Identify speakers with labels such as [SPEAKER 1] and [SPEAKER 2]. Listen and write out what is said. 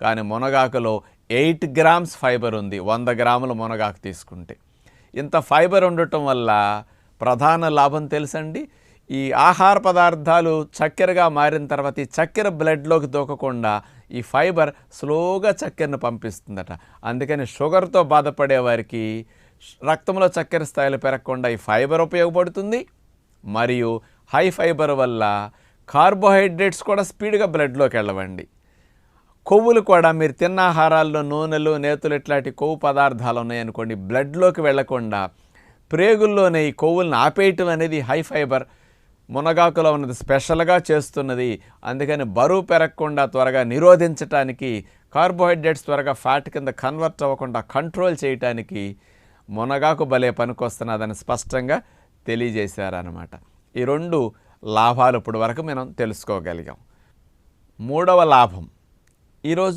[SPEAKER 1] కానీ మునగాకులో eight grams fibre ఉంది. వంద గ్రాముల మునగాకు తీసుకుంటే. ఇంత ఫైబర్ ఉండటం వల్ల ప్రధాన లాభం తెలుసండి? ఈ ఆహార పదార్థాలు చక్కెరగా మారిన తర్వాత ఈ చక్కెర బ్లడ్లోకి దూకకుండా ఈ ఫైబర్ స్లోగా చక్కెరను పంపిస్తుందట. అందుకని షుగర్తో బాధపడే వారికి రక్తంలో చక్కెర స్థాయిలు పెరగకుండా ఈ ఫైబర్ ఉపయోగపడుతుంది. మరియు హై ఫైబర్ వల్ల కార్బోహైడ్రేట్స్ కూడా స్పీడ్గా బ్లడ్లోకి వెళ్ళవండి. కొవ్వులు కూడా మీరు తిన్న ఆహారాల్లో నూనెలు నేతులు ఇట్లాంటి కొవ్వు పదార్థాలు ఉన్నాయనుకోండి బ్లడ్లోకి వెళ్ళకుండా ప్రేగుల్లోనే ఈ కొవ్వులను ఆపేయటం అనేది హై ఫైబర్ మునగాకులో ఉన్నది స్పెషల్గా చేస్తున్నది. అందుకని బరువు పెరగకుండా త్వరగా నిరోధించటానికి కార్బోహైడ్రేట్స్ త్వరగా ఫ్యాట్ కింద కన్వర్ట్ అవ్వకుండా కంట్రోల్ చేయటానికి మునగాకు భలే పనికొస్తున్నదని స్పష్టంగా తెలియజేశారనమాట ఈ రెండు లాభాలు ఇప్పుడు వరకు మనం తెలుసుకోగలిగాం. మూడవ లాభం ఈరోజు